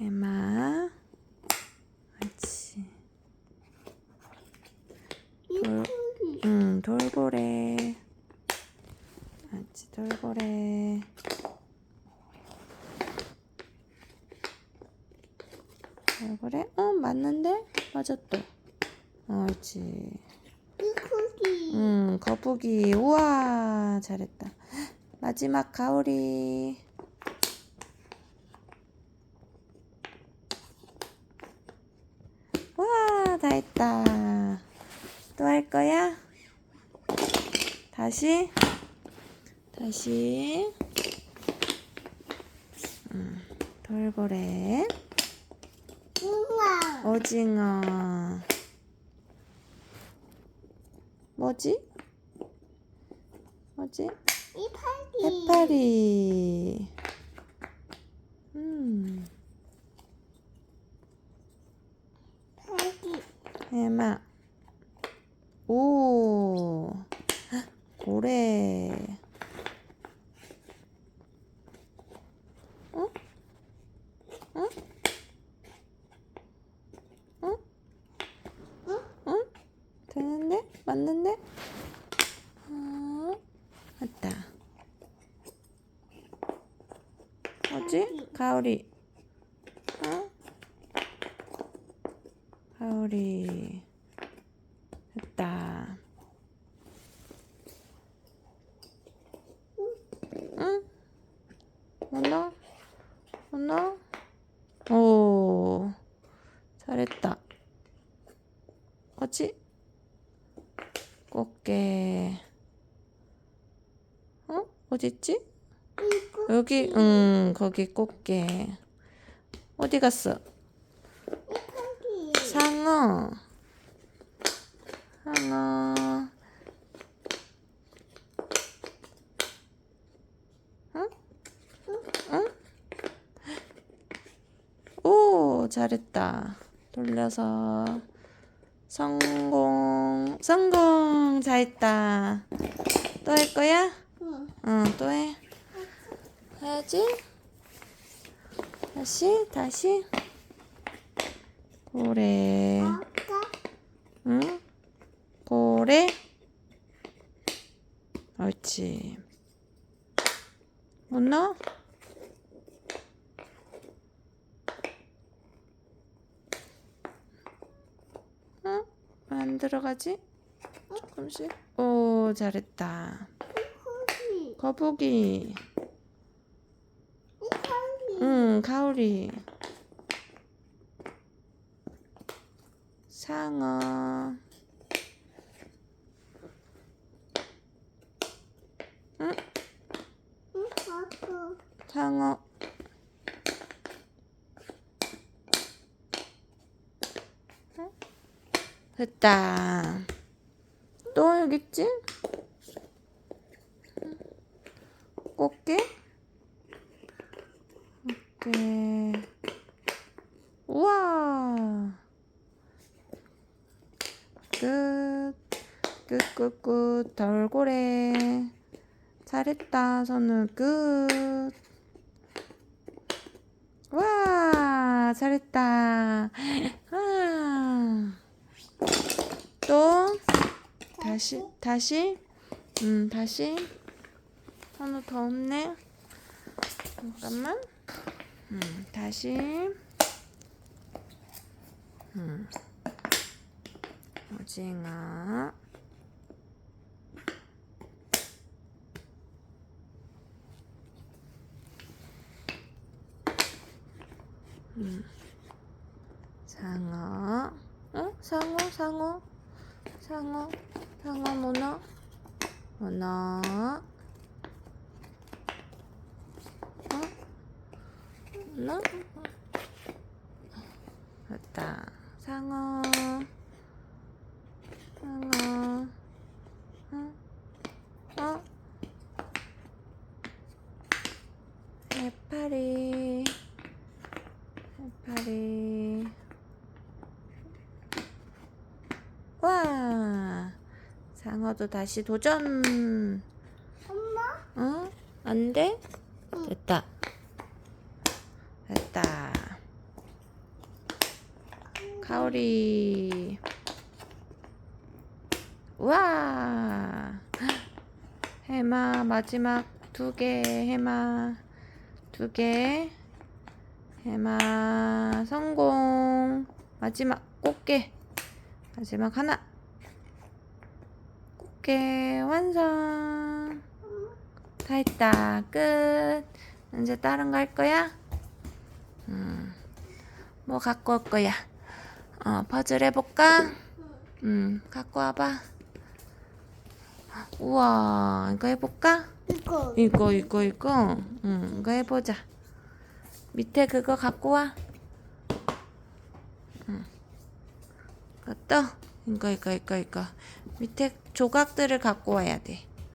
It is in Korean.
해마. 옳지. 돌, 응, 돌고래. 옳지, 돌고래. 돌고래? 어, 맞는데? 맞았다. 어, 옳지. 삐꾸기. 응, 거북이. 우와, 잘했다. 마지막 가오리. 와, 다 했다. 또 할 거야? 다시? 다시. 음, 돌고래. 우와. 오징어. 뭐지? 뭐지? 이파리. 해파리. 음, 파리. 해마. 오, 헉, 고래. 응? 응? 응? 응? 응? 되는데? 맞는데? 어, 맞다. 뭐지? 가오리. 가오리. 됐다. 응? 뭐나? 뭐나? 오, 잘했다. 뭐지? 꽃게. 어? 어딨지? 여기, 응, 거기 꽃게. 어디 갔어? 상어. 상어. 응? 응? 오, 잘했다. 돌려서. 성공. 성공. 잘했다. 또 할 거야? 응. 응, 또 해. 해야지. 다시, 다시. 고래. 응? 고래. 옳지. 문어. 응? 왜안 들어가지? 조금씩. 오, 잘했다. 거북이. 응, 가오리. 상어. 응? 상어. 응? 됐다. 또 여기 있지? 응. 꽃게? 꽃게. 우와. 끝. 끝, 끝, 끝. 돌고래. 잘했다, 선우. 끝. 와, 잘했다. 아. 또, 다시, 다시. 음, 다시. 선우 더 없네. 잠깐만. 음, 다시. 음. 오징어. 음. 상어. 어? 상어, 상어. 상어. 상어 문어. 문어. 어? 문어? 됐다. 상어. 상어. 어? 어? 해파리. 해파리. 와. 상어도 다시 도전. 엄마? 어? 안 돼? 응. 됐다. 됐다. 가오리. 우와. 해마 마지막 두 개 해마 두 개. 해마 성공. 마지막 꽃게. 마지막 하나. 꽃게 완성. 다 했다. 끝. 이제 다른 거 할 거야? 음. 뭐 갖고 올 거야? 어, 퍼즐 해볼까? 음, 갖고 와봐. 우와, 이거 해볼까? 이거. 이거, 이거, 이거. 응, 이거 해보자. 밑에 그거 갖고 와. 응. 그것도? 이거, 이거, 이거, 이거. 밑에 조각들을 갖고 와야 돼.